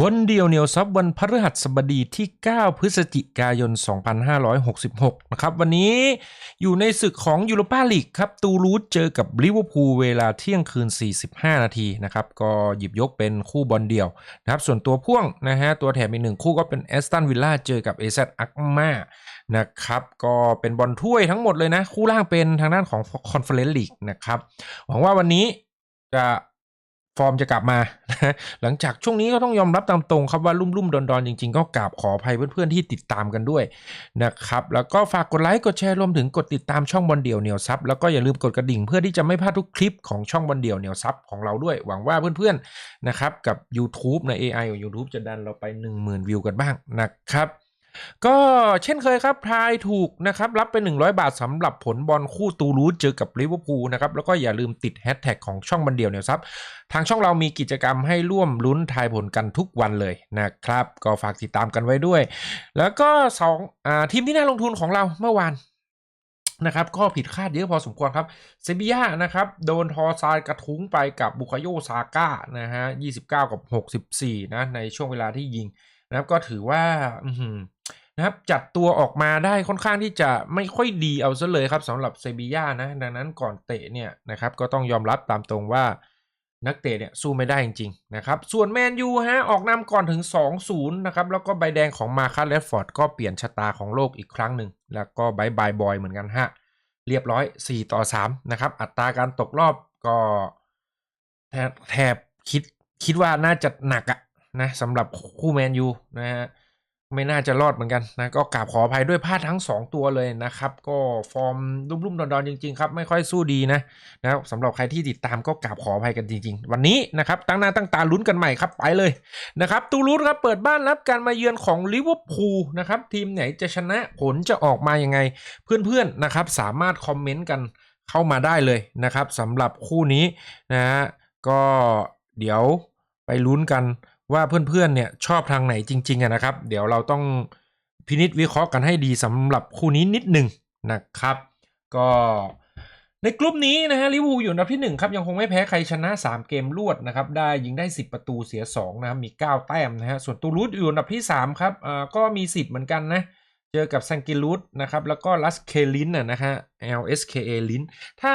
บนเดียวเหนียวซับวันพฤหัสบดีที่ 9 พฤศจิกายน 2566 นะครับ วันนี้อยู่ในศึกของยูโรปาลีกครับ ตูรูสเจอกับลิเวอร์พูลเวลาเที่ยงคืน 45 นาทีนะครับ ก็หยิบยกเป็นคู่บอลเดียวนะครับ ส่วนตัวพ่วงนะฮะ ตัวแถมอีกหนึ่งคู่ก็เป็นแอสตันวิลล่าเจอกับเอซอักมานะครับ ก็เป็นบอลถ้วยทั้งหมดเลยนะ คู่ล่างเป็นทางด้านของคอนเฟอเรนซ์ลีกนะครับ หวังว่าวันนี้จะ ฟอร์มจะกลับมา หลังจากช่วงนี้ก็ต้องยอมรับตามตรงครับว่ารุ่มรุ่มๆดอนดอนๆจริง ๆ ก็กราบขออภัยเพื่อนๆที่ติดตามกันด้วยนะครับ แล้วก็ฝากกดไลค์กดแชร์รวมถึงกดติดตามช่องบอลเดี่ยวเหนียวซับแล้วก็อย่าลืมกดกระดิ่งเพื่อที่จะไม่พลาดทุกคลิปของช่องบอลเดี่ยวเหนียวซับของเราด้วย หวังว่าเพื่อนๆนะครับกับ YouTube ใน AI ของ YouTube จะดันเราไป 10,000 วิวกันบ้างนะครับ ก็เช่นเคยครับทายถูกนะครับ รับไป 100 บาทสำหรับผลบอลคู่ตูรูสเจอกับลิเวอร์พูลนะครับ แล้วก็อย่าลืมติดแฮชแท็กของช่องบันเดียวเนี่ยครับ ทางช่องเรามีกิจกรรมให้ร่วมลุ้นทายผลกันทุกวันเลยนะครับ ก็ฝากติดตามกันไว้ด้วย แล้วก็สองอาทีมที่น่าลงทุนของเราเมื่อวานนะครับก็ผิดคาดเยอะพอสมควรครับเซบีย่านะครับโดนทอซายกระทุ้งไปกับบุคโยซาก้านะฮะ29 กับ 64 นะในช่วงเวลาที่ยิงนะครับก็ถือว่าอื นะครับจัดตัวออกมาได้ค่อนข้างที่จะไม่ค่อยดีเอาซะเลยครับสำหรับเซบีย่านะดังนั้นก่อนเตะเนี่ยนะครับก็ต้องยอมรับตามตรงว่านักเตะเนี่ยสู้ไม่ได้จริงๆนะครับส่วนแมนยูฮะออกนำก่อนถึง 2-0 นะครับแล้วก็ใบแดงของมาคัสเลฟฟอร์ดก็เปลี่ยนชะตาของโลกอีกครั้งหนึ่งแล้วก็บายบายบอยเหมือนกันฮะเรียบร้อย 4 ต่อ 3 นะครับ อัตราการตกรอบก็แทบแทบคิดคิดว่าน่าจะหนักอะนะสำหรับคู่แมนยูนะฮะ ไม่น่าจะรอดเหมือนกันนะก็กราบขออภัยด้วยพลาดทั้ง 2 ตัวเลยนะครับ ก็ฟอร์มรุ่มๆดอนๆจริงๆครับไม่ค่อยสู้ดีนะนะสำหรับใครที่ติดตามก็กราบขออภัยกันจริง ๆ วันนี้นะครับตั้งหน้าตั้งตาลุ้นกันใหม่ครับไปเลยนะครับตูรูสครับเปิดบ้านรับการมาเยือนของลิเวอร์พูลนะครับทีมไหนจะชนะผลจะออกมายังไง เพื่อนๆนะครับสามารถคอมเมนต์กันเข้ามาได้เลยนะครับสำหรับคู่นี้นะฮะก็เดี๋ยวไปลุ้นกัน ว่าเพื่อนๆเนี่ยชอบทางไหนจริงๆอะนะครับ เดี๋ยวเราต้องพินิจวิเคราะห์กันให้ดีสำหรับคู่นี้นิดหนึ่งนะครับ ก็ในกลุ่มนี้นะฮะลิวูอยู่อันดับที่ 1 ครับ ยังคงไม่แพ้ใครชนะ 3 เกมรวดนะครับ ได้ยิงได้ 10 ประตูเสีย 2 นะครับ มี 9 แต้มนะฮะส่วนตูรูสอยู่อันดับที่ 3 ครับอ่าก็มีสิทธิ์เหมือนกันนะ เจอกับซังกิลูสนะครับ แล้วก็ลัสเคลินนะนะฮะ LSKA ลินถ้า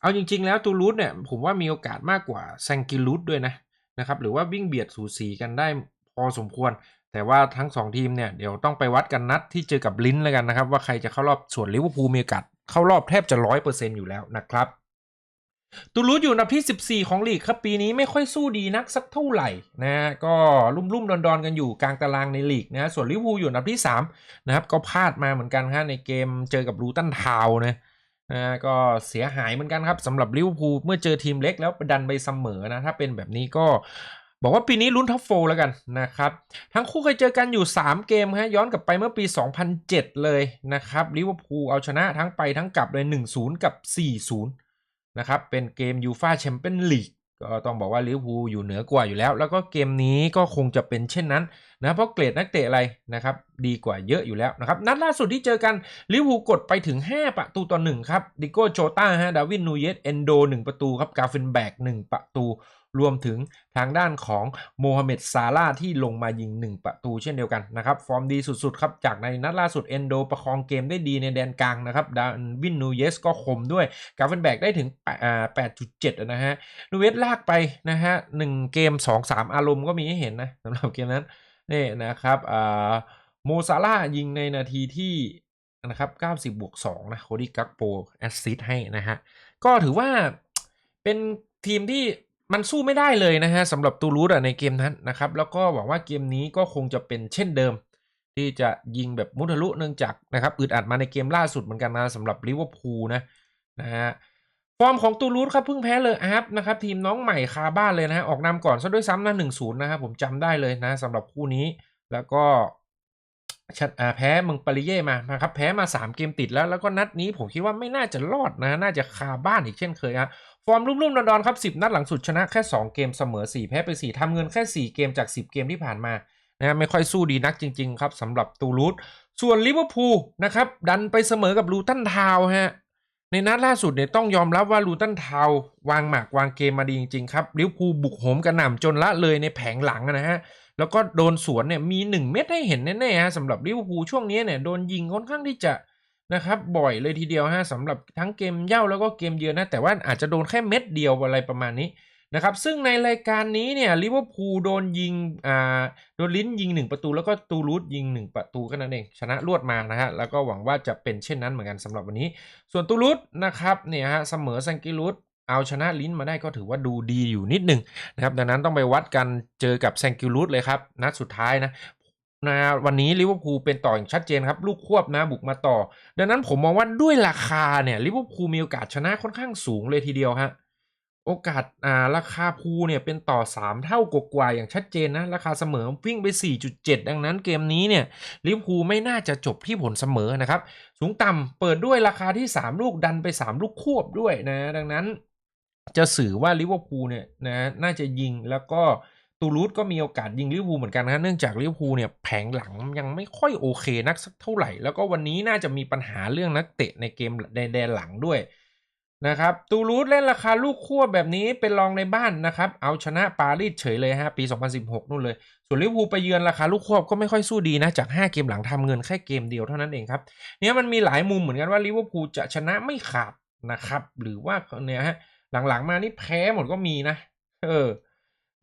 เอาจริง ๆ แล้วตูรูสเนี่ยผมว่ามีโอกาสมากกว่าซังกิลูสด้วยนะ นะครับหรือว่าวิ่งเบียดสูสีกันได้พอสมควร แต่ว่าทั้ง 2 ทีมเนี่ยเดี๋ยวต้องไปวัดกันนัดที่เจอกับลิ้นแล้วกันนะครับว่าใครจะเข้ารอบส่วนลิเวอร์พูลมีโอกาสเข้ารอบแทบจะร้อยเปอร์เซ็นต์อยู่แล้วนะครับตูรูสอยู่อันดับที่ 14 ของลีกครับปีนี้ไม่ค่อยสู้ดีนักสักเท่าไหร่นะฮะก็ลุ่มๆดอนๆกันอยู่กลางตารางในลีกนะฮะส่วนลิเวอร์พูลอยู่อันดับที่3นะครับก็พลาดมาเหมือนกันฮะในเกมเจอกับลูตันทาวน์นะ นะก็เสียหายเหมือนกันครับสำหรับลิเวอร์พูลเมื่อเจอทีมเล็กแล้วดันไปเสมอนะ ถ้าเป็นแบบนี้ก็บอกว่าปีนี้ลุ้นท็อปโฟแล้วกันนะครับ ทั้งคู่เคยเจอกันอยู่ 3 เกมฮะย้อนกลับไปเมื่อปี 2007 เลยนะครับลิเวอร์พูลเอาชนะทั้งไปทั้งกลับเลย 1-0 กับ 4-0 นะครับ เป็นเกมยูฟาแชมเปี้ยนลีก ก็ต้องบอกว่าลิเวอร์พูลอยู่เหนือกว่าอยู่แล้ว แล้วก็เกมนี้ก็คงจะเป็นเช่นนั้นนะเพราะเกรดนักเตะอะไรนะครับดีกว่าเยอะอยู่แล้วนะครับนัดล่าสุดที่เจอกันลิเวอร์พูลกดไปถึง 5 ประตูต่อ1ครับดิโก้โจต้าฮะดาวินนูเยสเอนโด 1 ประตูครับกาฟินแบก1ประตู รวมถึงทางด้านของโมฮัมเหม็ดซาร่าห์ที่ลงมายิง 1 ประตูเช่นเดียวกันนะครับ ฟอร์มดีสุดๆครับ จากในนัดล่าสุดเอนโดประคองเกมได้ดีในแดนกลางนะครับดาวินนูเยสก็คมด้วยกาเฟนแบกได้ถึง8.7 นะฮะนูเยสลากไปนะฮะหนึ่งเกม 2-3 อารมณ์ก็มีให้เห็นนะสำหรับเกมนั้นนี่นะครับโมซาร่ายิงในนาทีที่นะครับ90 บวก 2 นะโคดี้กักโปแอสซิสต์ให้นะฮะ ก็ถือว่าเป็นทีมที่ มันสู้ไม่ได้เลยนะฮะสำหรับตูรูสในเกมนั้นนะครับ แล้วก็หวังว่าเกมนี้ก็คงจะเป็นเช่นเดิม ที่จะยิงแบบมุทะลุเนื่องจากนะครับอึดอัดมาในเกมล่าสุดเหมือนกันนะสำหรับลิเวอร์พูลนะนะฮะฟอร์มของตูรูสครับเพิ่งแพ้เลยอาร์ฟนะครับทีมน้องใหม่คาบ้านเลยนะฮะออกนำก่อนซะด้วยซ้ำนะหนึ่งศูนย์นะครับผมจำได้เลยนะสำหรับคู่นี้แล้วก็ชนะอ่าแพ้เมึงปาริเย่มานะครับแพ้มา 3 เกมติดแล้ว แล้วก็นัดนี้ผมคิดว่าไม่น่าจะรอดนะ น่าจะคาบ้านอีกเช่นเคยฮะ ฟอร์มรุ่มๆดอนๆครับ 10 นัดหลังสุดชนะแค่ 2 เกมเสมอ 4 แพ้ไป 4ทำเงินแค่ 4 เกมจาก 10 เกมที่ผ่านมานะไม่ค่อยสู้ดีนักจริง ๆ ครับสำหรับตูรูสส่วนลิเวอร์พูลนะครับดันไปเสมอกับลูตันทาวฮะในนัดล่าสุดเนี่ยต้องยอมรับว่าลูตันทาววางหมากวางเกมมาดีจริง ๆ ครับลิเวอร์พูลบุกโหมกระหน่ำจนละเลยในแผงหลังนะฮะแล้วก็โดนสวนเนี่ยมี 1 เม็ดให้เห็นแน่ๆฮะสำหรับลิเวอร์พูลช่วงนี้เนี่ยโดนยิงค่อนข้างที่จะ นะครับบ่อยเลยทีเดียวฮะสำหรับทั้งเกมเย่าแล้วก็เกมเยือนนะแต่ว่าอาจจะโดนแค่เม็ดเดียวอะไรประมาณนี้นะครับซึ่งในรายการนี้เนี่ยลิเวอร์พูลโดนยิงอ่าโดนลิ้นยิง 1 ประตู แล้วก็ตูรูดยิง 1 ประตูแค่นั้นเอง ชนะรวดมานะฮะแล้วก็หวังว่าจะเป็นเช่นนั้นเหมือนกันสำหรับวันนี้ ส่วนตูรูดนะครับเนี่ยฮะเสมอซังกิรูดเอาชนะลิ้นมาได้ก็ถือว่าดูดีอยู่นิดหนึ่งนะครับดังนั้นต้องไปวัดกันเจอกับแซงกิรูดเลยครับนัดสุดท้ายนะ นะวันนี้ลิเวอร์พูลเป็นต่ออย่างชัดเจนครับ ลูกควบนะบุกมาต่อ ดังนั้นผมมองว่าด้วยราคาเนี่ยลิเวอร์พูลมีโอกาสชนะค่อนข้างสูงเลยทีเดียวฮะโอกาสอ่าราคาพูลเนี่ยเป็นต่อ 3 เท่ากว่าอย่างชัดเจนนะ ราคาเสมอวิ่งไป 4.7 ดังนั้นเกมนี้เนี่ยลิเวอร์พูลไม่น่าจะจบที่ผลเสมอนะครับ สูงต่ำเปิดด้วยราคาที่ 3 ลูกดันไป 3 ลูกควบด้วยนะ ดังนั้นจะสื่อว่าลิเวอร์พูลเนี่ยนะน่าจะยิงแล้วก็ ตูรูดก็มีโอกาสยิงลิเวอร์พูลเหมือนกันนะเนื่องจากลิเวอร์พูลเนี่ยแผงหลังยังไม่ค่อยโอเคนักสักเท่าไหร่ แล้วก็วันนี้น่าจะมีปัญหาเรื่องนักเตะในเกมในแดนหลังด้วยนะครับตูรูดเล่นราคาลูกควบแบบนี้เป็นรองในบ้านนะครับ เอาชนะปารีสเฉยเลยฮะปี 2016 นู่นเลย ส่วนลิเวอร์พูลไปเยือนราคาลูกควบก็ไม่ค่อยสู้ดีนะ จาก 5 เกมหลังทำเงินแค่เกมเดียวเท่านั้นเองครับเนี่ยมันมีหลายมุมเหมือนกันว่าลิเวอร์พูลจะชนะไม่ขาดนะครับ หรือว่าเนี่ยฮะหลังๆมานี่แพ้หมดก็มีนะ เออ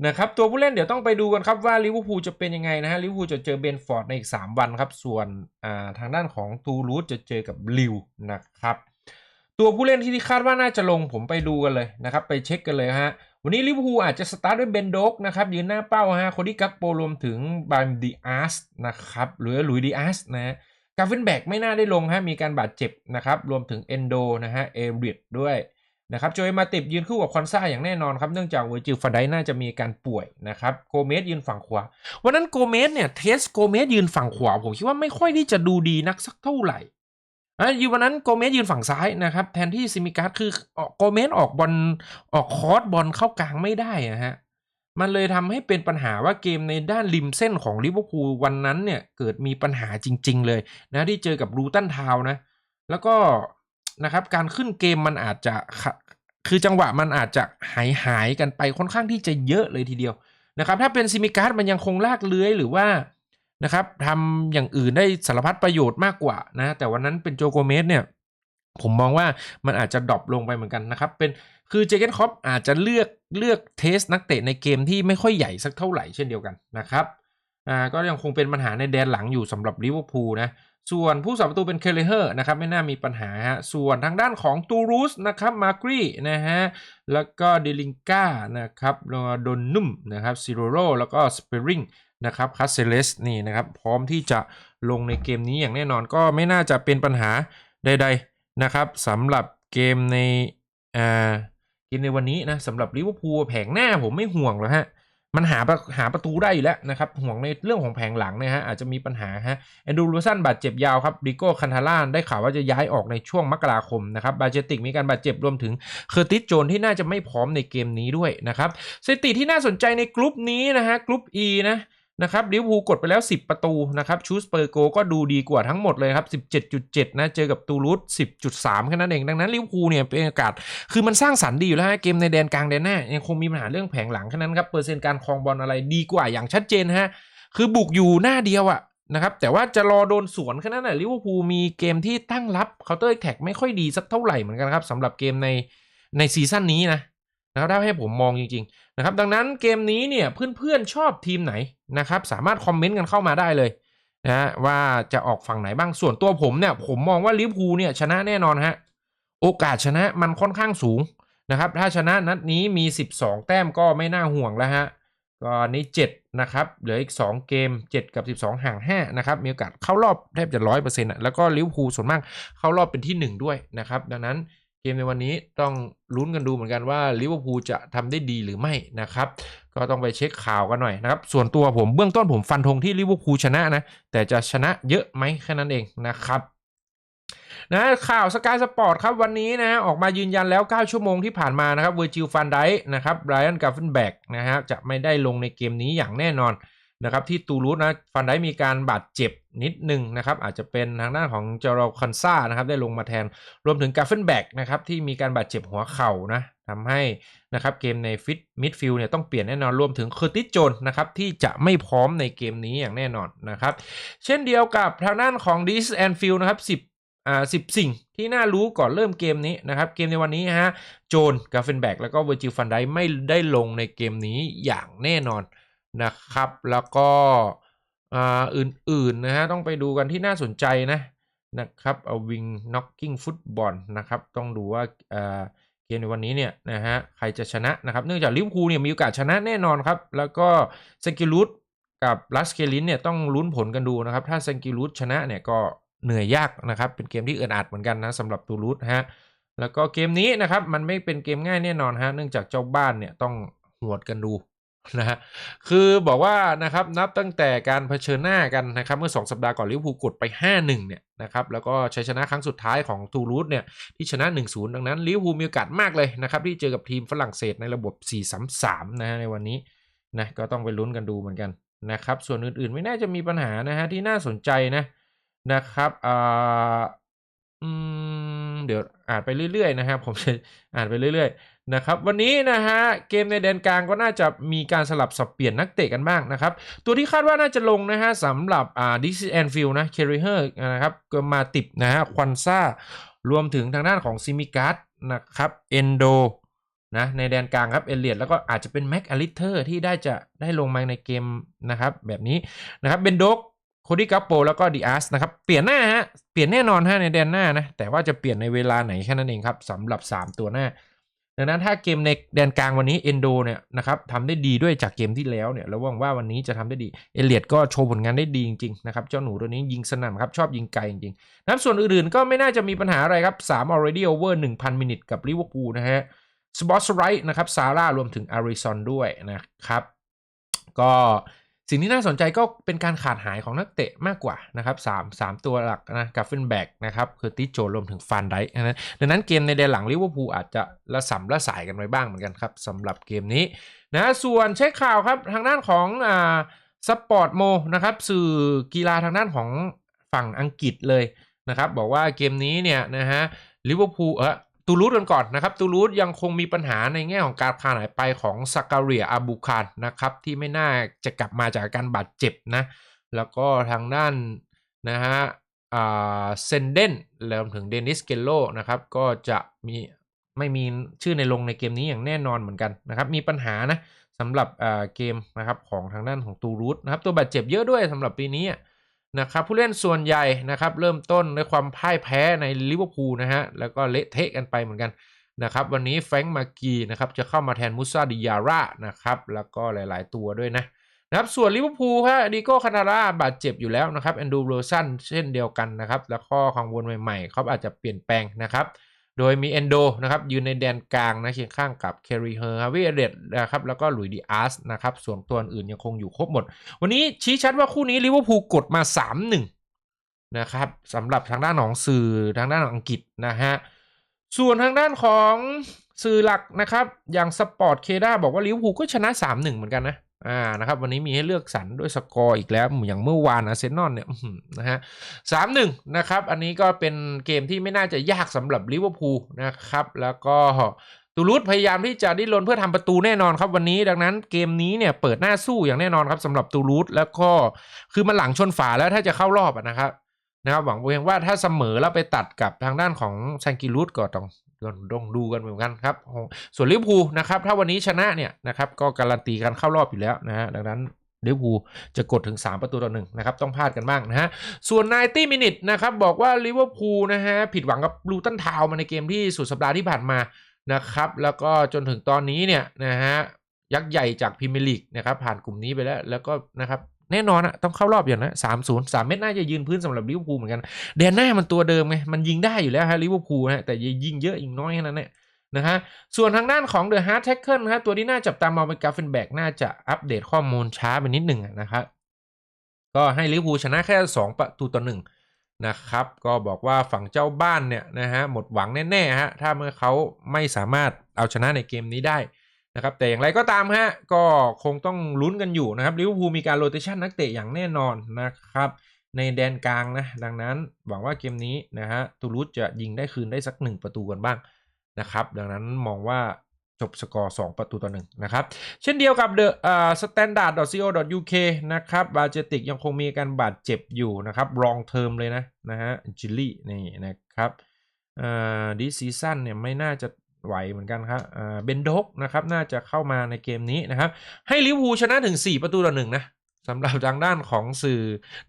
นะครับตัวผู้เล่นเดี๋ยวต้องไปดูกันครับว่าลิเวอร์พูลจะเป็นยังไงนะฮะลิเวอร์พูลจะเจอเบนฟอร์ดในอีก 3 วันครับ ส่วนทางด้านของตูรูสจะเจอกับลิวนะครับตัวผู้เล่นที่คาดว่าน่าจะลงผมไปดูกันเลยนะครับไปเช็คกันเลยฮะวันนี้ลิเวอร์พูลอาจจะสตาร์ทด้วยเบนโดกนะครับยืนหน้าเป้าฮะโคดี้กักโปรวมถึงบามดีอาร์สนะครับหรือหลุยดีอาร์สนะฮะกาฟินแบกไม่น่าได้ลงฮะมีการบาดเจ็บนะครับรวมถึงเอนโดนะฮะเอริดด้วย นะครับโจยมาติบยืนคู่กับคอนซ่าอย่างแน่นอนครับ เนื่องจากเวอร์จิลฟาไดน่าจะมีการป่วยนะครับโกเมสยืนฝั่งขวา วันนั้นโกเมสเนี่ยเทสโกเมสยืนฝั่งขวา ผมคิดว่าไม่ค่อยที่จะดูดีนักสักเท่าไหร่อะอยู่วันนั้นโกเมสยืนฝั่งซ้ายนะครับแทนที่ซิมิการ์ดคือโกเมสออกบอลออกคอร์สบอลเข้ากลางไม่ได้อะฮะมันเลยทำให้เป็นปัญหาว่าเกมในด้านริมเส้นของลิเวอร์พูลวันนั้นเนี่ยเกิดมีปัญหาจริง ๆ เลยนะที่เจอกับรูตันทาวน์นะแล้วก็นะครับการขึ้นเกมมันอาจจะ คือจังหวะมันอาจจะหายหายกันไปค่อนข้างที่จะเยอะเลยทีเดียวนะครับ ถ้าเป็นซิมิการ์ดมันยังคงลากเลื้อยหรือว่านะครับทำอย่างอื่นได้สารพัดประโยชน์มากกว่านะแต่วันนั้นเป็นโจโกเมสเนี่ยผมมองว่ามันอาจจะดรอปลงไปเหมือนกันนะครับ เป็นคือเจเกนคอปอาจจะเลือกเลือกเทสนักเตะในเกมที่ไม่ค่อยใหญ่สักเท่าไหร่เช่นเดียวกันนะครับ อ่าก็ยังคงเป็นปัญหาในแดนหลังอยู่สำหรับลิเวอร์พูลนะส่วนผู้สาประตูเป็นเคเลเฮอร์นะครับไม่น่ามีปัญหาฮะส่วนทางด้านของตูรูสนะครับมากรีนะฮะแล้วก็เดลิงก้านะครับโดนนุ่มนะครับซิโรโรแล้วก็สเปริงนะครับคัสเซเลสนี่นะครับพร้อมที่จะลงในเกมนี้อย่างแน่นอนก็ไม่น่าจะเป็นปัญหาใดๆนะครับสำหรับเกมในอ่าเกมในวันนี้นะสำหรับลิเวอร์พูลแผงหน้าผมไม่ห่วงหรอกฮะ มันหาหาประตูได้อยู่แล้วนะครับห่วงในเรื่องของแผงหลังนะฮะอาจจะมีปัญหาฮะแอนดูลูซันบาดเจ็บยาวครับดิโก้คันทาร่าได้ข่าวว่าจะย้ายออกในช่วงมกราคมนะครับบาเจติกมีการบาดเจ็บรวมถึงเคอร์ติสโจนที่น่าจะไม่พร้อมในเกมนี้ด้วยนะครับสถิติที่น่าสนใจในกลุ่มนี้นะฮะกลุ่ม E นะ นะครับลิเวอร์พูลกดไปแล้ว 10 ประตูนะครับชูสเปอร์โกก็ดูดีกว่าทั้งหมดเลยครับ 17.7 นะเจอกับตูรูส10.3 แค่นั้นเอง ดังนั้นลิเวอร์พูลเนี่ยเป็นโอกาส คือมันสร้างสรรค์ดีอยู่แล้วฮะเกมในแดนกลางแดนหน้า ยังคงมีปัญหาเรื่องแผงหลังแค่นั้นครับเปอร์เซ็นต์การครองบอลอะไรดีกว่าอย่างชัดเจนฮะคือบุกอยู่หน้าเดียวอะนะครับแต่ว่าจะรอโดนสวนแค่นั้นแหละลิเวอร์พูลมีเกมที่ตั้งรับเคาน์เตอร์แท็กไม่ค่อยดีสักเท่าไหร่เหมือนกันครับสำหรับเกมในในซีซั่นนี้นะ นะครับถ้าให้ผมมองจริงๆนะครับดังนั้นเกมนี้เนี่ยเพื่อนๆชอบทีมไหนนะครับสามารถคอมเมนต์กันเข้ามาได้เลยนะว่าจะออกฝั่งไหนบ้างส่วนตัวผมเนี่ยผมมองว่าลิเวอร์พูลเนี่ยชนะแน่นอนฮะโอกาสชนะมันค่อนข้างสูงนะครับถ้าชนะนัดนี้มี 12 แต้มก็ไม่น่าห่วงแล้วฮะก็นี้7นะครับเหลืออีก 2 เกม 7 กับ 12 ห่าง5นะครับมีโอกาสเข้ารอบแทบจะร้อยเปอร์เซ็นต์แล้วก็ลิเวอร์พูลส่วนมากเข้ารอบเป็นที่ 1 ด้วยนะครับดังนั้น เกมในวันนี้ต้องลุ้นกันดูเหมือนกันว่าลิเวอร์พูลจะทำได้ดีหรือไม่นะครับ ก็ต้องไปเช็คข่าวกันหน่อยนะครับ ส่วนตัวผมเบื้องต้นผมฟันธงที่ลิเวอร์พูลชนะนะ แต่จะชนะเยอะไหมแค่นั้นเองนะครับนะข่าวสกายสปอร์ตครับวันนี้นะออกมายืนยันแล้ว 9 ชั่วโมงที่ผ่านมานะครับเวอร์จิลฟันไดนะครับไรอันกาฟเฟนแบกนะฮะจะไม่ได้ลงในเกมนี้อย่างแน่นอน นะครับที่ตูรูสนะฟันได้มีการบาดเจ็บนิดนึงนะครับอาจจะเป็นทางด้านของเจอร์คอนซานะครับได้ลงมาแทนรวมถึงกาเฟนแบกนะครับที่มีการบาดเจ็บหัวเข่านะทำให้นะครับเกมในฟิตมิดฟิลด์เนี่ยต้องเปลี่ยนแน่นอนรวมถึงเคอร์ติสโจนนะครับที่จะไม่พร้อมในเกมนี้อย่างแน่นอนนะครับเช่นเดียวกับทางด้านของดิสแอนฟิลนะครับ10อ่าสิสิ่งที่น่ารู้ก่อนเริ่มเกมนี้นะครับ เกมในวันนี้ฮะโจนกาเฟนแบกแล้วก็เวอร์จิลฟันไดไม่ได้ลงในเกมนี้อย่างแน่นอน นะครับ แล้วก็อ่าอื่นๆนะฮะต้องไปดูกันที่น่าสนใจนะนะครับเอาวิงน็อกกิ้งฟุตบอลนะครับต้องดูว่าอ่าเกมในวันนี้เนี่ยนะฮะใครจะชนะนะครับเนื่องจากลิเวอร์พูลเนี่ยมีโอกาสชนะแน่นอนครับ แล้วก็เซนกิลูดกับลัสเคลินเนี่ยต้องลุ้นผลกันดูนะครับ ถ้าเซนกิลูดชนะเนี่ยก็เหนื่อยยากนะครับ เป็นเกมที่เอือนอัดเหมือนกันนะสำหรับตูรูดฮะแล้วก็เกมนี้นะครับมันไม่เป็นเกมง่ายแน่นอนฮะเนื่องจากเจ้าบ้านเนี่ยต้องหวดกันดู นะฮะคือบอกว่านะครับนับตั้งแต่การเผชิญหน้ากันนะครับเมื่อ 2 สัปดาห์ก่อนลิเวอร์พูลกดไป 5-1 เนี่ยนะครับแล้วก็ชัยชนะครั้งสุดท้ายของตูรูสเนี่ยที่ชนะ 1-0 ดังนั้นลิเวอร์พูลมีโอกาสมากเลยนะครับที่เจอกับทีมฝรั่งเศสในระบบ 4-3-3 นะฮะในวันนี้นะก็ต้องไปลุ้นกันดูเหมือนกันนะครับส่วนอื่นๆไม่น่าจะมีปัญหานะฮะที่น่าสนใจนะนะครับอ่าอืมเดี๋ยวอ่านไปเรื่อยๆนะครับผมจะอ่านไปเรื่อยๆ นะครับวันนี้นะฮะเกมในแดนกลางก็น่าจะมีการสลับสับเปลี่ยนนักเตะกันบ้างนะครับตัวที่คาดว่าน่าจะลงนะฮะสำหรับอ่าดิซิแอนฟิลนะเคริเฮอร์นะครับก็มาติดนะฮะควันซ่ารวมถึงทางด้านของซิมิการ์ดนะครับเอนโดนะในแดนกลางครับเอเลียดแล้วก็อาจจะเป็นแม็กอลิเทอร์ที่ได้จะได้ลงมาในเกมนะครับแบบนี้นะครับเบนโดกโคดี้กัปโปแล้วก็ดีอาร์สนะครับเปลี่ยนหน้าฮะเปลี่ยนแน่นอนฮะในแดนหน้านะแต่ว่าจะเปลี่ยนในเวลาไหนแค่นั้นเองครับสำหรับ 3 ตัวหน้า ดังนั้นถ้าเกมในแดนกลางวันนี้เอนโดเนี่ยนะครับทำได้ดีด้วยจากเกมที่แล้วเนี่ยเราหวังว่าวันนี้จะทำได้ดีเอเลียดก็โชว์ผลงานได้ดีจริงๆนะครับเจ้าหนูตัวนี้ยิงสนั่นครับชอบยิงไกลจริงๆนะครับส่วนอื่นๆก็ไม่น่าจะมีปัญหาอะไรครับ 3 already over 1,000 มินิทกับลิเวอร์พูลนะฮะสปอตสไรท์นะครับซาร่ารวมถึงอาริซอนด้วยนะครับ ก็ สิ่งที่น่าสนใจก็เป็นการขาดหายของนักเตะมากกว่านะครับสามสามตัวหลักนะกัฟเฟนแบกนะครับคือติโจรวมถึงฟันไดนะดังนั้นเกมในแดนหลังลิเวอร์พูลอาจจะละสัมละสายกันไว้บ้างเหมือนกันครับสำหรับเกมนี้นะส่วนเช็คข่าวครับทางด้านของอ่าสปอร์ตโมนะครับสื่อกีฬาทางด้านของฝั่งอังกฤษเลยนะครับบอกว่าเกมนี้เนี่ยนะฮะลิเวอร์พูลเออ ตูรูสกันก่อนนะครับตูรูสยังคงมีปัญหาในแง่ของการขาดหายไปของซากาเรียอาบูคานนะครับที่ไม่น่าจะกลับมาจากการบาดเจ็บนะแล้วก็ทางด้านนะฮะเซนเดนรวมถึงเดนิสเกลโลนะครับก็จะมีไม่มีชื่อในลงในเกมนี้อย่างแน่นอนเหมือนกันนะครับมีปัญหานะสำหรับเกมนะครับของทางด้านของตูรูสนะครับตัวบาดเจ็บเยอะด้วยสำหรับปีนี้ นะครับผู้เล่นส่วนใหญ่นะครับเริ่มต้นด้วยความพ่ายแพ้ในลิเวอร์พูลนะฮะแล้วก็เละเทะกันไปเหมือนกันนะครับวันนี้แฟรงค์มากีนะครับจะเข้ามาแทนมุซาดิยาร่านะครับแล้วก็หลาย ๆ ตัวด้วยนะนะครับส่วนลิเวอร์พูลฮะดิโก้คานาร่าบาดเจ็บอยู่แล้วนะครับแอนดูโรซันเช่นเดียวกันนะครับแล้วข้อกังวลใหม่ ๆเขาอาจจะเปลี่ยนแปลงนะครับ โดยมีเอนโดนะครับยืนในแดนกลางนะเคียงข้างกับเครีเฮอร์ฮาวิเอเดตนะครับแล้วก็หลุยดีอาร์สนะครับส่วนตัวอื่นยังคงอยู่ครบหมด วันนี้ชี้ชัดว่าคู่นี้ลิเวอร์พูลกดมา 3-1 นะครับสำหรับทางด้านของสื่อทางด้านของอังกฤษนะฮะส่วนทางด้านของสื่อหลักนะครับ อย่างสปอร์ตเคด้าบอกว่าลิเวอร์พูลก็ชนะ 3-1 เหมือนกันนะ อ่านะครับวันนี้มีให้เลือกสรรด้วยสกอร์อีกแล้วอย่างเมื่อวานอาร์เซนอลเนี่ยนะฮะสามหนึ่งนะครับ อันนี้ก็เป็นเกมที่ไม่น่าจะยากสำหรับลิเวอร์พูลนะครับ แล้วก็ตูรูสพยายามที่จะดิ้นรนเพื่อทำประตูแน่นอนครับวันนี้ ดังนั้นเกมนี้เนี่ยเปิดหน้าสู้อย่างแน่นอนครับสำหรับตูรูสแล้วก็คือมันหลังชนฝาแล้วถ้าจะเข้ารอบนะครับนะครับหวังเพียงว่าถ้าเสมอแล้วไปตัดกับทางด้านของซันกิรูสก็ต้อง ต้องดูกันเหมือนกันครับ ส่วนลิเวอร์พูลนะครับ ถ้าวันนี้ชนะเนี่ยนะครับก็การันตีการเข้ารอบอยู่แล้วนะฮะดังนั้นลิเวอร์พูลจะกดถึง 3 ประตูต่อหนึ่งนะครับต้องพลาดกันบ้างนะฮะส่วน90มินิทนะครับบอกว่าลิเวอร์พูลนะฮะผิดหวังกับลูตันทาวมาในเกมที่สุดสัปดาห์ที่ผ่านมานะครับแล้วก็จนถึงตอนนี้เนี่ยนะฮะยักษ์ใหญ่จากพรีเมียร์ลีกนะครับผ่านกลุ่มนี้ไปแล้วแล้วก็นะครับ แน่นอนอะต้องเข้ารอบอย่างนะสามศูนย์สามเม็ดน่าจะยืนพื้นสำหรับลิเวอร์พูลเหมือนกันแดนหน้ามันตัวเดิมไงมันยิงได้อยู่แล้วฮะลิเวอร์พูลฮะแต่ยิงเยอะยิงน้อยแค่นั้นแหละนะฮะส่วนทางด้านของ The Hard Tackle นะฮะตัวที่น่าจับตามองเป็นกาเฟนแบกน่าจะอัปเดตข้อมูลช้าไปนิดหนึ่งนะครับก็ให้ลิเวอร์พูลชนะแค่ 2 ประตูต่อหนึ่งนะครับก็บอกว่าฝั่งเจ้าบ้านเนี่ยนะฮะหมดหวังแน่ๆฮะถ้าเมื่อเขาไม่สามารถเอาชนะในเกมนี้ได้ นะครับแต่อย่างไรก็ตามฮะก็คงต้องลุ้นกันอยู่นะครับลิเวอร์พูลมีการโรเตชันนักเตะอย่างแน่นอนนะครับ ในแดนกลางนะดังนั้นหวังว่าเกมนี้นะฮะตูรุสจะยิงได้คืนได้สักหนึ่งประตูกันบ้างนะครับดังนั้นมองว่าจบสกอร์ 2 ประตูต่อหนึ่งนะครับเช่นเดียวกับเดอะอ่า standard.co.uk นะครับบาเจติกยังคงมีการบาดเจ็บอยู่นะครับรองเทอมเลยนะนะฮะจิลลี่นี่นะครับอ่าดิซีซั่นเนี่ยไม่น่าจะ ไหวเหมือนกันครับเบนดกนะครับน่าจะเข้ามาในเกมนี้นะครับ ให้ลิเวอร์พูลชนะถึง 4 ประตูต่อหนึ่งนะสำหรับทางด้านของสื่อ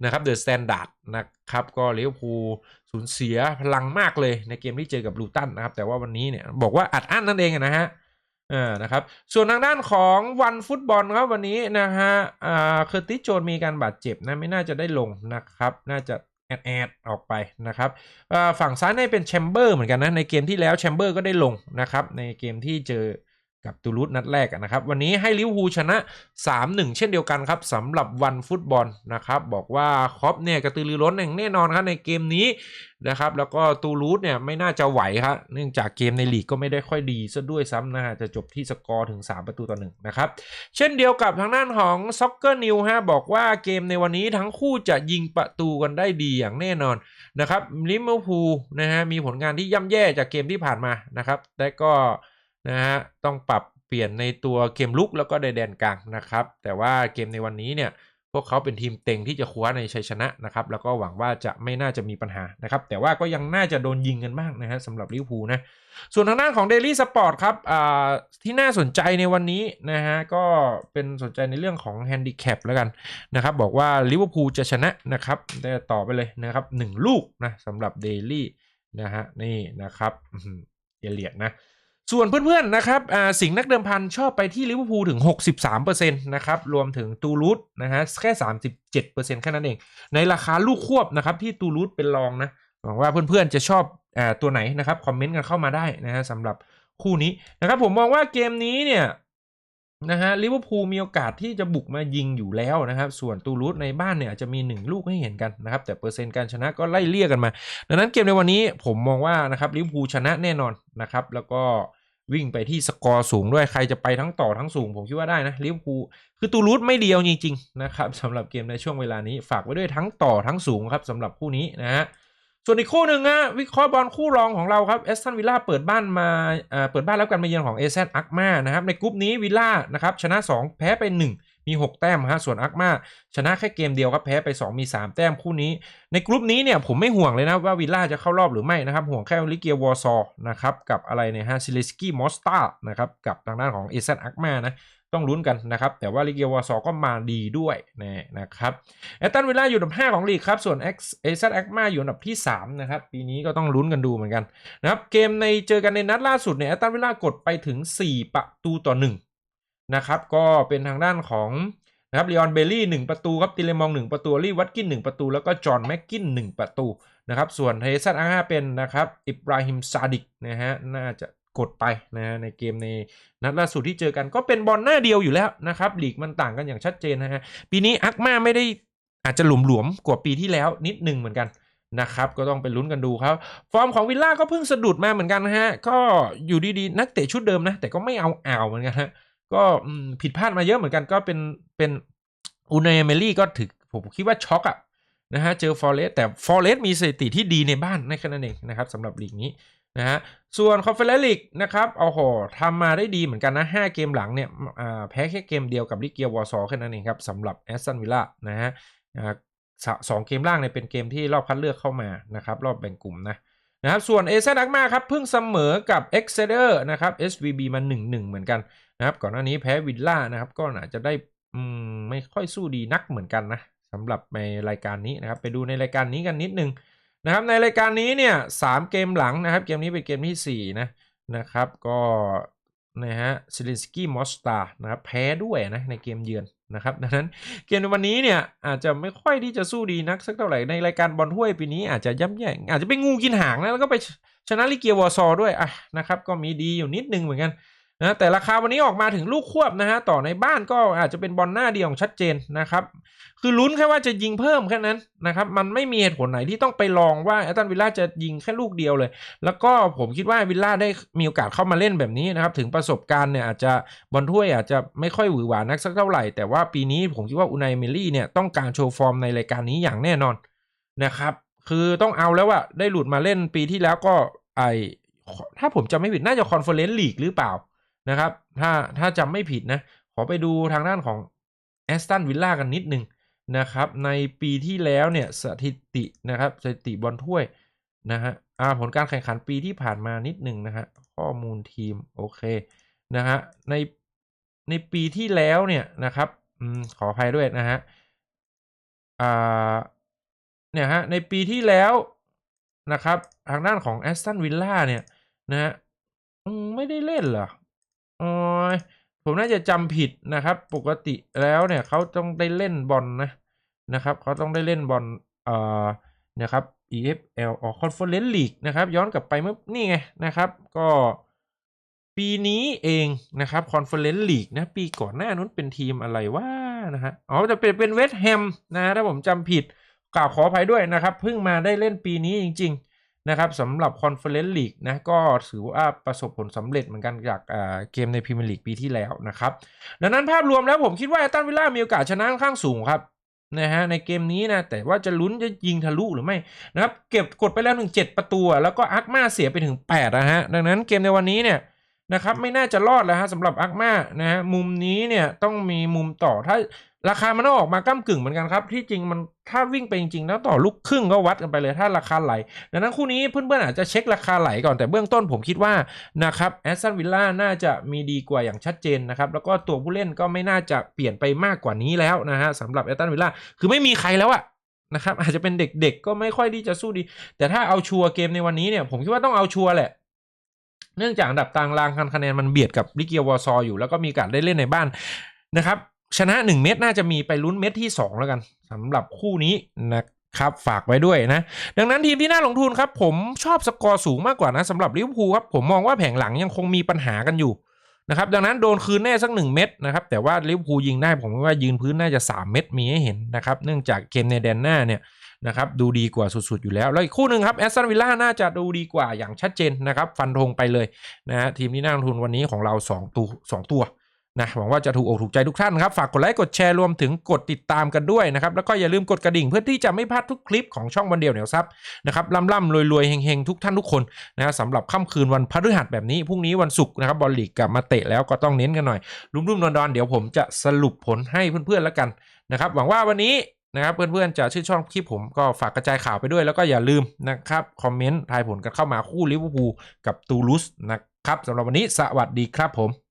นะครับเดอะสแตนดาร์ดนะครับก็ลิเวอร์พูลสูญเสียพลังมากเลยในเกมที่เจอกับลูตันนะครับ แต่ว่าวันนี้เนี่ยบอกว่าอัดอั้นนั่นเองนะฮะอ่านะครับส่วนทางด้านของวันฟุตบอลครับวันนี้นะฮะอ่าเคอร์ติสโจนมีการบาดเจ็บนะไม่น่าจะได้ลงนะครับ น่าจะ แอดแอดออกไปนะครับฝั่งซ้ายนี่เป็นแชมเบอร์เหมือนกันนะในเกมที่แล้วแชมเบอร์ก็ได้ลงนะครับในเกมที่เจอ กับตูรุสนัดแรกนะครับ วันนี้ให้ลิเวอร์พูลชนะ 3-1 เช่นเดียวกันครับสำหรับวันฟุตบอลนะครับ บอกว่าคอปเนี่ยกระตือรือร้นอย่างแน่นอนครับในเกมนี้นะครับ แล้วก็ตูรุสเนี่ยไม่น่าจะไหวครับเนื่องจากเกมในลีกก็ไม่ได้ค่อยดีซะด้วยซ้ำนะฮะจะจบที่สกอร์ถึง 3 ประตูต่อหนึ่งนะครับ เช่นเดียวกับทางด้านของซ็อกเกอร์นิวฮะบอกว่าเกมในวันนี้ทั้งคู่จะยิงประตูกันได้ดีอย่างแน่นอนนะครับลิเวอร์พูลนะฮะมีผลงานที่ย่ำแย่จากเกมที่ผ่านมานะครับแต่ก็ นะฮะต้องปรับเปลี่ยนในตัวเกมลุกแล้วก็ในแดนกลางนะครับ แต่ว่าเกมในวันนี้เนี่ยพวกเขาเป็นทีมเต็งที่จะคว้าในชัยชนะนะครับแล้วก็หวังว่าจะไม่น่าจะมีปัญหานะครับแต่ว่าก็ยังน่าจะโดนยิงกันบ้างนะฮะสำหรับลิเวอร์พูลนะส่วนทางด้านของ Daily Sport ครับที่น่าสนใจในวันนี้นะฮะก็เป็นสนใจในเรื่องของแฮนดิแคปแล้วกันนะครับบอกว่าลิเวอร์พูลจะชนะนะครับแต่ต่อไปเลยนะครับหนึ่งลูกนะสำหรับ Daily นะฮะนี่นะครับเอเลียดนะ ส่วนเพื่อนๆนะครับสิงห์นักเดิมพันชอบไปที่ลิเวอร์พูลถึง 63%นะครับ รวมถึงตูรูสนะฮะแค่ 37%แค่นั้นเอง ในราคาลูกควบนะครับ ที่ตูรูสเป็นรองนะหวังว่าเพื่อนๆจะชอบอตัวไหนนะครับ คอมเมนต์กันเข้ามาได้นะฮะสำหรับคู่นี้นะครับ ผมมองว่าเกมนี้เนี่ย นะฮะลิเวอร์พูลมีโอกาสที่จะบุกมายิงอยู่แล้วนะครับ ส่วนตูรูสในบ้านเนี่ยอาจจะมี 1 ลูกให้เห็นกันนะครับ แต่เปอร์เซ็นต์การชนะก็ไล่เลี่ยกันมา ดังนั้นเกมในวันนี้ผมมองว่านะครับลิเวอร์พูลชนะแน่นอนนะครับ แล้วก็วิ่งไปที่สกอร์สูงด้วยใครจะไปทั้งต่อทั้งสูง ผมคิดว่าได้นะลิเวอร์พูลคือตูรูสไม่เดียวจริงๆนะครับสำหรับเกมในช่วงเวลานี้ฝากไว้ด้วยทั้งต่อทั้งสูงครับสำหรับคู่นี้นะฮะ ส่วนอีกคู่หนึ่งนะวิเคราะห์บอลคู่รองของเราครับเอสตันวิลล่าเปิดบ้านมาเอ่อเปิดบ้านแล้วกันมาเยือนของเอเซนอักมานะครับในกลุ่มนี้วิลล่านะครับชนะ 2 แพ้ไป 1 มี 6 แต้มฮะส่วนอักมาชนะแค่เกมเดียวครับแพ้ไป 2 มี 3 แต้มคู่นี้ ในกลุ่มนี้เนี่ยผมไม่ห่วงเลยนะว่าวิลล่าจะเข้ารอบหรือไม่นะครับห่วงแค่ลิเกียวอร์ซอนะครับกับอะไรเนี่ยฮะซิเลสกี้มอสตานะครับกับทางด้านของเอเซนอักมานะ ต้องลุ้นกันนะครับ แต่ว่าลิเกียวอร์ซอก็มาดีด้วยนะนะครับแอตตันวิลล่าอยู่อันดับ 5 ของลีกครับ ส่วนเอเซอักมาอยู่อันดับที่ 3 นะครับ ปีนี้ก็ต้องลุ้นกันดูเหมือนกันนะครับ เกมในเจอกันในนัดล่าสุดเนี่ยแอตตันวิลล่ากดไปถึง 4 ประตูต่อ 1 นะครับ ก็เป็นทางด้านของนะครับลีออนเบลลี่ 1 ประตูครับติเลมอง 1 ประตูลีวัตกิน 1 ประตู แล้วก็จอห์นแม็กกิน 1 ประตูนะครับ ส่วนเทซันอาร์เป็นนะครับ อิบราฮิมซาดิกนะฮะ น่าจะ กดไปนะฮะในเกมในนัดล่าสุดที่เจอกันก็เป็นบอลหน้าเดียวอยู่แล้วนะครับลีกมันต่างกันอย่างชัดเจนนะฮะปีนี้อักมาไม่ได้อาจจะหลวมๆกว่าปีที่แล้วนิดหนึ่งเหมือนกันนะครับก็ต้องไปลุ้นกันดูครับ ฟอร์มของวิลล่าก็เพิ่งสะดุดมาเหมือนกันนะฮะก็อยู่ดีๆ นักเตะชุดเดิมนะ แต่ก็ไม่เอาอ่าวเหมือนกันฮะก็ผิดพลาดมาเยอะเหมือนกันก็เป็นเป็นอูเนเมลี่ก็ถือผมคิดว่าช็อกอะนะฮะเจอฟอร์เรสแต่ฟอร์เรสมีสถิติที่ดีในบ้านในแค่นั้นเองนะครับสำหรับลีกนี้ นะฮะส่วนคอนเฟอเรนซ์ลีกนะครับโอ้โหทำมาได้ดีเหมือนกันนะ5เกมหลังเนี่ยแพ้แค่เกมเดียวกับลิเกียวอร์ซอแค่นั้นเองครับสำหรับแอสตันวิลล่านะฮะสองเกมล่างเนี่ยเป็นเกมที่รอบคัดเลือกเข้ามานะครับรอบแบ่งกลุ่มนะนะครับส่วนเอเซนักมาครับเพิ่งเสมอกับ e x c e d e r นะครับ SVB มา 1-1 เหมือนกันนะครับก่อนหน้านี้แพ้วิลล่านะครับก็อาจจะได้ไม่ค่อยสู้ดีนักเหมือนกันนะสำหรับในรายการนี้นะครับไปดูในรายการนี้กันนิดนึง นะครับในรายการนี้เนี่ยสามเกมหลังนะครับ เกมนี้เป็นเกมที่สี่นะนะครับก็นะฮะซิลินสกี้มอสตานะครับแพ้ด้วยนะในเกมเยือนนะครับดังนั้นเกมในวันนี้เนี่ยอาจจะไม่ค่อยที่จะสู้ดีนักสักเท่าไหร่ในรายการบอลถ้วยปีนี้อาจจะย่ำแย่อาจจะเป็นงูกินหางนะแล้วก็ไปชนะลิเกียวอร์ซอด้วยอะนะครับก็มีดีอยู่นิดนึงเหมือนกัน นะแต่ราคาวันนี้ออกมาถึงลูกควบนะฮะต่อในบ้านก็อาจจะเป็นบอลหน้าเดียวของชัดเจนนะครับ คือลุ้นแค่ว่าจะยิงเพิ่มแค่นั้นนะครับ มันไม่มีเหตุผลไหนที่ต้องไปลองว่าแอตตันวิลล่าจะยิงแค่ลูกเดียวเลย แล้วก็ผมคิดว่าวิลล่าได้มีโอกาสเข้ามาเล่นแบบนี้นะครับ ถึงประสบการณ์เนี่ยอาจจะบอลถ้วยอาจจะไม่ค่อยหวือหวานักสักเท่าไหร่ แต่ว่าปีนี้ผมคิดว่าอุนายเมลี่เนี่ยต้องการโชว์ฟอร์มในรายการนี้อย่างแน่นอนนะครับคือต้องเอาแล้วว่าได้หลุดมาเล่นปีที่แล้วก็ไอถ้าผมจำไม่ผิดน่าจะคอนเฟอเรนซ์ลีกหรือเปล่า นะครับ ถ้าถ้าจำไม่ผิดนะ ขอไปดูทางด้านของแอสตันวิลล่ากันนิดนึงนะครับ ในปีที่แล้วเนี่ยสถิตินะครับสถิติบอลถ้วยนะฮะอ่าผลการแข่งขันปีที่ผ่านมานิดหนึ่งนะฮะข้อมูลทีม โอเคนะฮะในในปีที่แล้วเนี่ยนะครับอขออภัยด้วยนะฮะอ่าเนี่ยฮะในปีที่แล้วนะครับ ทางด้านของแอสตันวิลล่าเนี่ยนะฮะไม่ได้เล่นเหรอ อ๋อผมน่าจะจำผิดนะครับ ปกติแล้วเนี่ยเขาต้องได้เล่นบอลนะนะครับเขาต้องได้เล่นบอลเอ่อนะครับ EFL ออก Conference League นะครับ ย้อนกลับไปเมื่อนี่ไงนะครับ ก็ปีนี้เองนะครับ Conference League นะปีก่อนหน้านู้นเป็นทีมอะไรว่านะฮะอ๋อจะเป็นเป็นเวสต์แฮมนะถ้าผมจำผิดกล่าวขออภัยด้วยนะครับเพิ่งมาได้เล่นปีนี้จริง ๆ นะครับสำหรับ Conference League นะก็ถือว่าประสบผลสำเร็จเหมือนกันจากเกมในพรีเมียร์ลีกปีที่แล้วนะครับดังนั้นภาพรวมแล้วผมคิดว่าแอตตันวิลล่ามีโอกาสชนะค่อนข้างสูงครับนะฮะในเกมนี้นะแต่ว่าจะลุ้นจะยิงทะลุหรือไม่นะครับเก็บกดไปแล้วถึง 7 ประตู แล้วก็อักมาเสียไปถึง8นะฮะดังนั้นเกมในวันนี้เนี่ยนะครับไม่น่าจะรอดแล้วฮะสำหรับอักมานะฮะมุมนี้เนี่ยต้องมีมุมต่อถ้า ราคามันต้องออกมาก้ากึ่งเหมือนกันครับ ที่จริงมันถ้าวิ่งไปจริงๆ แล้วต่อลูกครึ่งก็วัดกันไปเลยถ้าราคาไหลดังนั้นคู่นี้เพื่อนๆอาจจะเช็คราคาไหลก่อนแต่เบื้องต้นผมคิดว่านะครับแอสตันวิลล่าน่าจะมีดีกว่าอย่างชัดเจนนะครับ แล้วก็ตัวผู้เล่นก็ไม่น่าจะเปลี่ยนไปมากกว่านี้แล้วนะฮะสำหรับแอสตันวิลล่าคือไม่มีใครแล้วอะนะครับอาจจะเป็นเด็กๆก็ไม่ค่อยที่จะสู้ดี แต่ถ้าเอาชัวร์เกมในวันนี้เนี่ยผมคิดว่าต้องเอาชัวร์แหละเนื่องจากอันดับตารางคะแนนมันเบียดกับลิเกียวอร์ซออยู่แล้วก็มีการได้เล่นในบ้านนะครับ ชนะ 1 เม็ดน่าจะมีไปลุ้นเม็ดที่ 2 แล้วกันสำหรับคู่นี้นะครับฝากไว้ด้วยนะ ดังนั้นทีมที่น่าลงทุนครับ ผมชอบสกอร์สูงมากกว่านะสำหรับลิเวอร์พูลครับผมมองว่าแผงหลังยังคงมีปัญหากันอยู่นะครับดังนั้นโดนคืนแน่สัก 1 เม็ดนะครับแต่ว่าลิเวอร์พูลยิงได้ผมว่ายืนพื้นน่าจะ 3 เม็ดมีให้เห็นนะครับเนื่องจากเกมในแดนหน้าเนี่ยนะครับดูดีกว่าสุดๆ อยู่แล้ว แล้วอีกคู่หนึ่งครับแอสตันวิลล่าน่าจะดูดีกว่าอย่างชัดเจนนะครับ ฟันธงไปเลยนะฮะทีมที่น่าลงทุนวันนี้ของเรา 2 ตัว2ตัว นะหวังว่าจะถูกอกถูกใจทุกท่านครับ ฝากกดไลค์กดแชร์รวมถึงกดติดตามกันด้วยนะครับ แล้วก็อย่าลืมกดกระดิ่งเพื่อที่จะไม่พลาดทุกคลิปของช่องวันเดียวเหนียวซับนะครับล่ำล่ำรวยรวยเฮงเฮงทุกท่านทุกคนนะสำหรับค่ำคืนวันพฤหัสแบบนี้พรุ่งนี้วันศุกร์นะครับบอลลีกกลับมาเตะแล้วก็ต้องเน้นกันหน่อยรุ่มๆดอนๆเดี๋ยวผมจะสรุปผลให้เพื่อนๆแล้วกันนะครับหวังว่าวันนี้นะครับเพื่อนๆจะชื่นชอบคลิปผมก็ฝากกระจายข่าวไปด้วยแล้วก็อย่าลืมนะครับคอมเมนต์ทายผลกันเข้ามาคู่ลิเวอร์พูลกับตูลุสนะครับสำหรับวันนี้สวัสดีครับผม